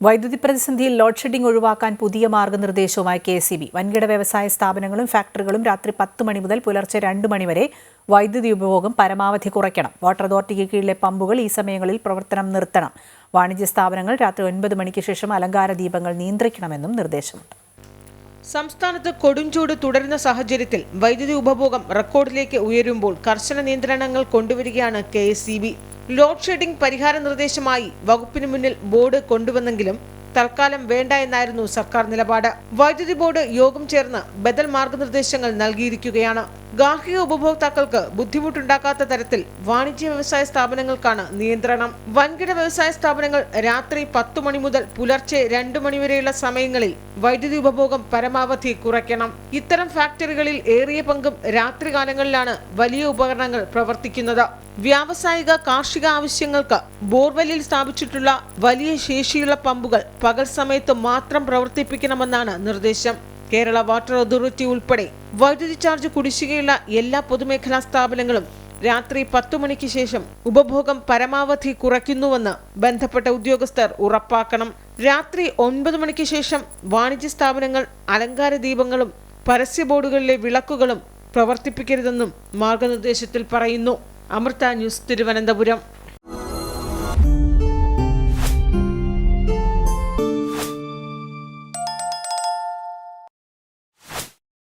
വൈദ്യുതി പ്രതിസന്ധിയിൽ load shedding ഒഴിവാക്കാൻ പുതിയ മാർഗനിർദ്ദേശവുമായി കെ സി ബി. വൻകിട വ്യവസായ സ്ഥാപനങ്ങളും ഫാക്ടറികളും രാത്രി പത്ത് മണി മുതൽ പുലർച്ചെ രണ്ട് മണിവരെ വൈദ്യുതി ഉപഭോഗം പരമാവധി കുറയ്ക്കണം. വാട്ടർ അതോറിറ്റിക്ക് കീഴിലെ പമ്പുകൾ ഈ സമയങ്ങളിൽ പ്രവർത്തനം നിർത്തണം. വാണിജ്യ സ്ഥാപനങ്ങൾ രാത്രി ഒൻപത് മണിക്ക് ശേഷം അലങ്കാര ദീപങ്ങൾ നിയന്ത്രിക്കണമെന്നും നിർദ്ദേശമുണ്ട്. സംസ്ഥാനത്ത് കൊടുംചൂട് തുടരുന്ന സാഹചര്യത്തിൽ വൈദ്യുതി ഉപഭോഗം റെക്കോർഡിലേക്ക് ഉയരുമ്പോൾ കർശന നിയന്ത്രണങ്ങൾ കൊണ്ടുവരികയാണ് കെ ലോഡ് ഷെഡിംഗ് പരിഹാര നിർദ്ദേശമായി വകുപ്പിന് മുന്നിൽ ബോർഡ് കൊണ്ടുവന്നെങ്കിലും തൽക്കാലം വേണ്ട എന്നായിരുന്നു സർക്കാർ നിലപാട്. വൈദ്യുതി ബോർഡ് യോഗം ചേർന്ന് ബദൽ മാർഗനിർദ്ദേശങ്ങൾ നൽകിയിരിക്കുകയാണ്. ഗാർഹിക ഉപഭോക്താക്കൾക്ക് ബുദ്ധിമുട്ടുണ്ടാക്കാത്ത തരത്തിൽ വാണിജ്യ വ്യവസായ സ്ഥാപനങ്ങൾക്കാണ് നിയന്ത്രണം. വൻകിട വ്യവസായ സ്ഥാപനങ്ങൾ രാത്രി പത്തു മണി മുതൽ പുലർച്ചെ രണ്ടു മണിവരെയുള്ള സമയങ്ങളിൽ വൈദ്യുതി ഉപഭോഗം പരമാവധി കുറയ്ക്കണം. ഇത്തരം ഫാക്ടറികളിൽ ഏറിയ പങ്കും രാത്രികാലങ്ങളിലാണ് വലിയ ഉപകരണങ്ങൾ പ്രവർത്തിക്കുന്നത്. വ്യാവസായിക കാർഷിക ആവശ്യങ്ങൾക്ക് ബോർവെല്ലിൽ സ്ഥാപിച്ചിട്ടുള്ള വലിയ ശേഷിയുള്ള പമ്പുകൾ പകൽ സമയത്ത് മാത്രം പ്രവർത്തിപ്പിക്കണമെന്നാണ് നിർദ്ദേശം. കേരള വാട്ടർ അതോറിറ്റി ഉൾപ്പെടെ വൈദ്യുതി ചാർജ് കുടിശ്ശികയുള്ള എല്ലാ പൊതുമേഖലാ സ്ഥാപനങ്ങളും രാത്രി പത്തു മണിക്ക് ശേഷം ഉപഭോഗം പരമാവധി കുറയ്ക്കുന്നുവെന്ന് ബന്ധപ്പെട്ട ഉദ്യോഗസ്ഥർ ഉറപ്പാക്കണം. രാത്രി ഒൻപത് മണിക്ക് ശേഷം വാണിജ്യ സ്ഥാപനങ്ങൾ അലങ്കാര ദീപങ്ങളും പരസ്യ ബോർഡുകളിലെ വിളക്കുകളും പ്രവർത്തിപ്പിക്കരുതെന്നും മാർഗനിർദ്ദേശത്തിൽ പറയുന്നു. അമൃത ന്യൂസ് തിരുവനന്തപുരം.